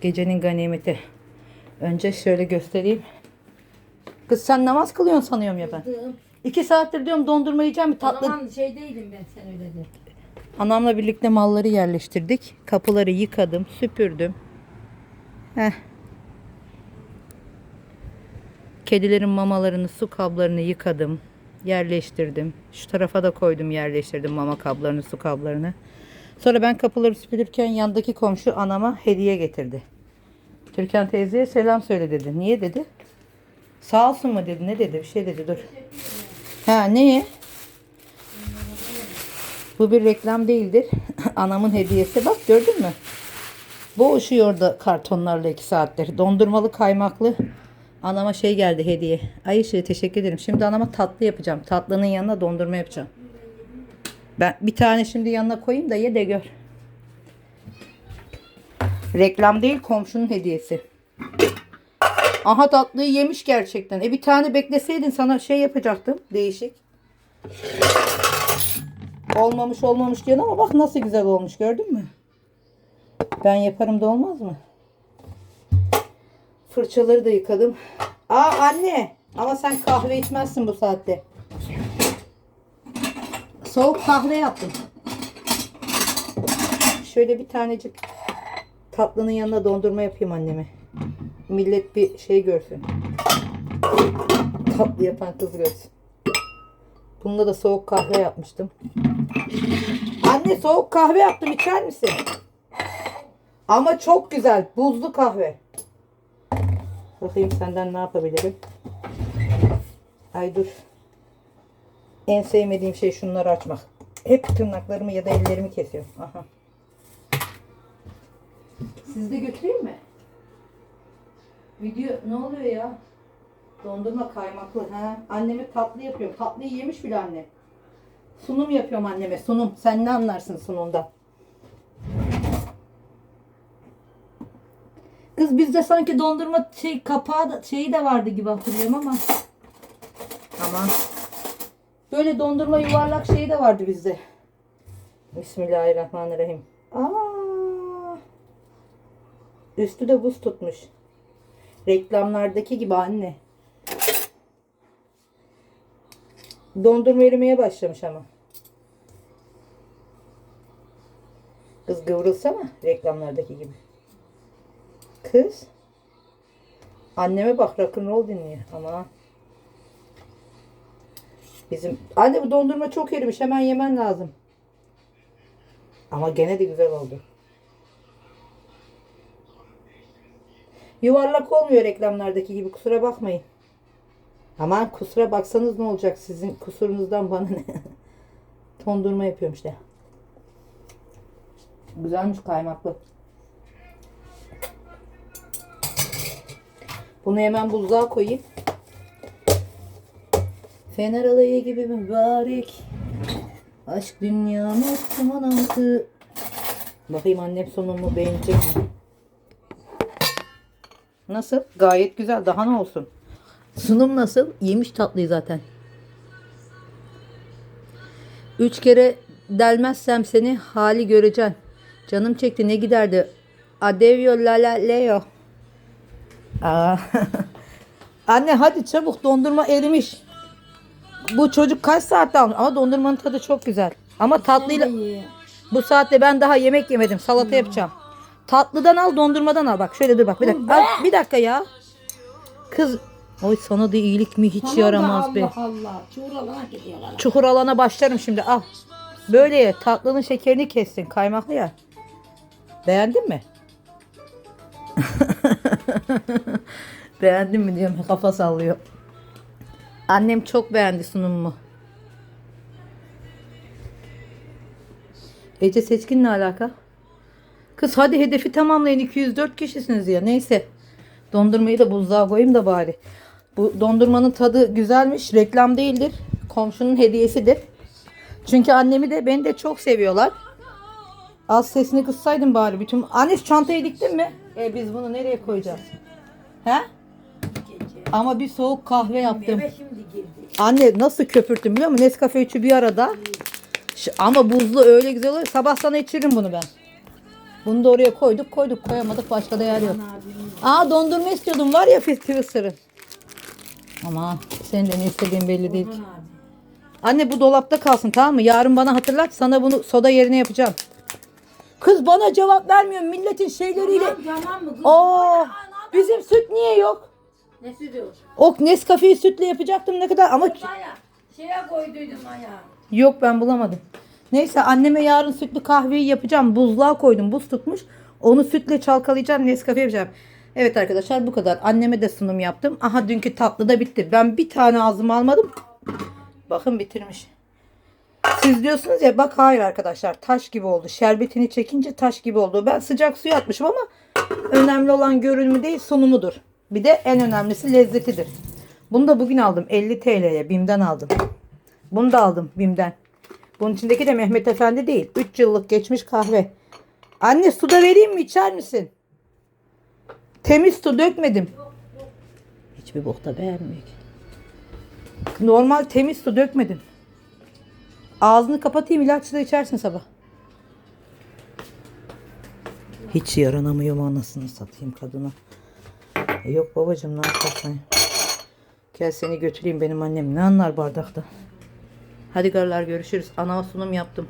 Gecenin ganimeti. Önce şöyle göstereyim. Kız sen namaz kılıyorsun sanıyorum ya ben. İki saattir diyorum dondurma yiyeceğim bir O tatlı. zaman şeydeydim ben sen öyle de. Anamla birlikte malları yerleştirdik. Kapıları yıkadım, süpürdüm. Heh. Kedilerin mamalarını, su kablarını yıkadım. Yerleştirdim. Şu tarafa da koydum, yerleştirdim mama kablarını, su kablarını. Sonra ben kapıları süpürürken yandaki komşu anama hediye getirdi. Türkan teyzeye selam söyle dedi. Niye dedi? Sağ olsun mu dedi. Ne dedi? Bir şey dedi. Dur. Ha neye? Bu bir reklam değildir. Anamın hediyesi. Bak gördün mü? Boğuşuyor orada kartonlarla iki saattir. Dondurmalı kaymaklı. Anama şey geldi hediye. Ay şey teşekkür ederim. Şimdi anama tatlı yapacağım. Tatlının yanına dondurma yapacağım. Ben bir tane şimdi yanına koyayım da ye de gör. Reklam değil komşunun hediyesi. Aha tatlıyı yemiş gerçekten. E bir tane bekleseydin sana şey yapacaktım. Değişik. Olmamış olmamış diyorsun ama bak nasıl güzel olmuş gördün mü? Ben yaparım da olmaz mı? Fırçaları da yıkadım. Aa anne ama sen kahve içmezsin bu saatte. Soğuk kahve yaptım. Şöyle bir tanecik tatlının yanına dondurma yapayım anneme. Millet bir şey görsün. Tatlı yapan kız görsün. Bunda da soğuk kahve yapmıştım. Anne soğuk kahve yaptım içer misin? Ama çok güzel. Buzlu kahve. Bakayım senden ne yapabilirim. Ay dur. En sevmediğim şey şunları açmak. Hep tırnaklarımı ya da ellerimi kesiyorum. Aha. Siz de götüreyim mi? Video ne oluyor ya? Dondurma kaymaklı. Ha? Anneme tatlı yapıyorum. Tatlıyı yemiş bile anne. Sunum yapıyorum anneme. Sunum. Sen ne anlarsın sunumda? Kız bizde sanki dondurma şey kapağı da, şeyi de vardı gibi hatırlıyorum ama. Aman. Böyle dondurma yuvarlak şeyi de vardı bizde. Bismillahirrahmanirrahim. Aa. Üstü de buz tutmuş. Reklamlardaki gibi anne. Dondurma erimeye başlamış ama. Kız kıvrılsana reklamlardaki gibi. Kız. Anneme bak rock'n'roll dinliyor ama. Bizim anne bu dondurma çok erimiş hemen yemen lazım. Ama gene de güzel oldu. Yuvarlak olmuyor reklamlardaki gibi kusura bakmayın. Aman kusura baksanız ne olacak sizin kusurunuzdan bana ne? Dondurma yapıyorum işte. Güzelmiş kaymaklı. Bunu hemen buzluğa koyayım. Fener alayı gibi mübarek. Aşk dünyamı duman altı. Bakayım annem sonumu beğenecek mi? Nasıl? Gayet güzel. Daha ne olsun? Sunum nasıl? Yemiş tatlıyı zaten. Üç kere delmezsem seni hali göreceksin. Canım çekti ne giderdi? Adevyo la la leo. Aa. Anne hadi çabuk dondurma erimiş. Bu çocuk kaç saatte almış ama dondurmanın tadı çok güzel. Ama tatlıyla bu saatte ben daha yemek yemedim. Salata yapacağım. Tatlıdan al, dondurmadan al. Bak şöyle dur bak. Bir dakika. Al, bir dakika ya. Kız Oy sana da iyilik mi hiç Tamam yaramaz be. Allah Allah. Çuğralana gidiyorlar. Çukur alana başlarım şimdi al. Böyle ye. Tatlının şekerini kessin. Kaymaklı ya. Beğendin mi? Beğendin mi diyorum. Kafa sallıyor. Annem çok beğendi sunumumu. Ece Seçkin ne alaka? Kız hadi hedefi tamamlayın. 204 kişisiniz ya. Neyse. Dondurmayı da buzluğa koyayım da bari. Bu dondurmanın tadı güzelmiş. Reklam değildir. Komşunun hediyesidir. Çünkü annemi de beni de çok seviyorlar. Az sesini kıssaydın bari. Bütün... Şu çantayı diktin mi? E biz bunu nereye koyacağız? He? Ama bir soğuk kahve yaptım. Anne nasıl köpürttüm biliyor musun? Nescafe üçü bir arada. Ama buzlu öyle güzel oluyor. Sabah sana içiririm bunu ben. Bunu da oraya koyduk koyduk koyamadık başka da yer yok. Aa dondurma istiyordum var ya Twister'ın. Ama senin de ne istediğin belli değil ki. Anne bu dolapta kalsın tamam mı? Yarın bana hatırlat sana bunu soda yerine yapacağım. Kız bana cevap vermiyor milletin şeyleriyle. Tamam mı kız? Oo, bizim süt niye yok? Ne sütü? O Nescafe'yi sütle yapacaktım ne kadar ama Maya. Şeye koyduydum Maya. yok ben bulamadım. Neyse anneme yarın sütlü kahveyi yapacağım. Buzluğa koydum. Buz tutmuş. Onu sütle çalkalayacağım. Nescafe yapacağım. Evet arkadaşlar bu kadar. Anneme de sunum yaptım. Aha dünkü tatlı da bitti. Ben bir tane ağzıma almadım. Bakın bitirmiş. Siz diyorsunuz ya bak hayır arkadaşlar taş gibi oldu. Şerbetini çekince taş gibi oldu. Ben sıcak suya atmışım ama önemli olan görünümü değil sunumudur. Bir de en önemlisi lezzetidir. Bunu da bugün aldım 50 TL'ye BİM'den aldım. Bunu da aldım BİM'den. Bunun içindeki de Mehmet Efendi değil. 3 yıllık geçmiş kahve. Anne su da vereyim mi içer misin? Temiz su dökmedim. Hiçbir bokta beğenmiyor. Normal temiz su dökmedim. Ağzını kapatayım ilaçla içersin sabah. Hiç yaranamıyorum anasını satayım kadına. E yok babacığım ne yapacaksın? Gel seni götüreyim benim annem ne anlar bardakta. Hadi garlar görüşürüz. Anama sunum yaptım.